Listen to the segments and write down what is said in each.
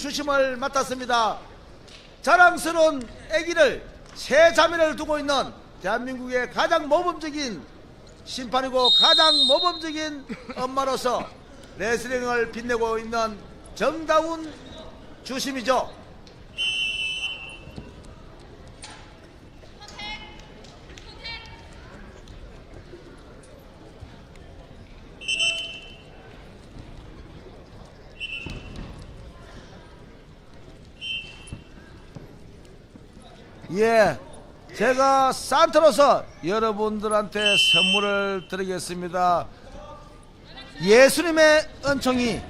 주심을 맡았습니다. 자랑스러운 아기를 세 자매를 두고 있는 대한민국의 가장 모범적인 심판이고 가장 모범적인 엄마로서 레슬링을 빛내고 있는 정다운 주심이죠. 예, 제가 산타로서 여러분들한테 선물을 드리겠습니다. 예수님의 은총이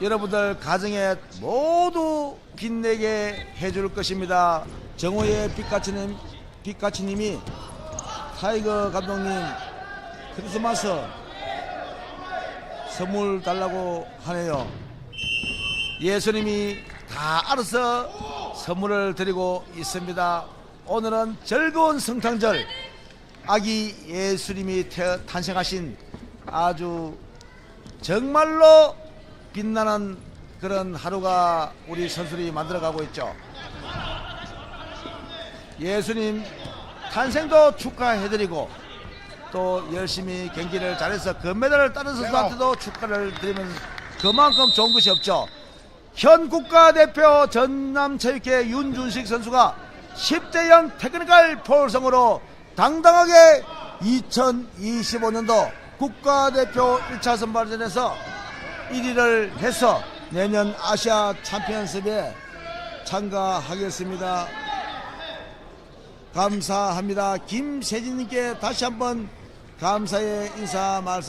여러분들 가정에 모두 빛내게 해줄 것입니다. 정호의 빛같이님, 빛같이님이 타이거 감독님 크리스마스 선물 달라고 하네요. 예수님이 다 알아서 선물을 드리고 있습니다. 오늘은 즐거운 성탄절 아기 예수님이 태어 탄생하신 아주 정말로 빛나는 그런 하루가 우리 선수들이 만들어가고 있죠. 예수님 탄생도 축하해드리고 또 열심히 경기를 잘해서 금메달을 따는 선수한테도 축하를 드리면 그만큼 좋은 것이 없죠. 현 국가대표 전남체육회 윤준식 선수가 10대 0 테크니컬 폴성으로 당당하게 2025년도 국가대표 1차 선발전에서 1위를 해서 내년 아시아 챔피언십에 참가하겠습니다. 감사합니다. 김세진님께 다시 한번 감사의 인사 말씀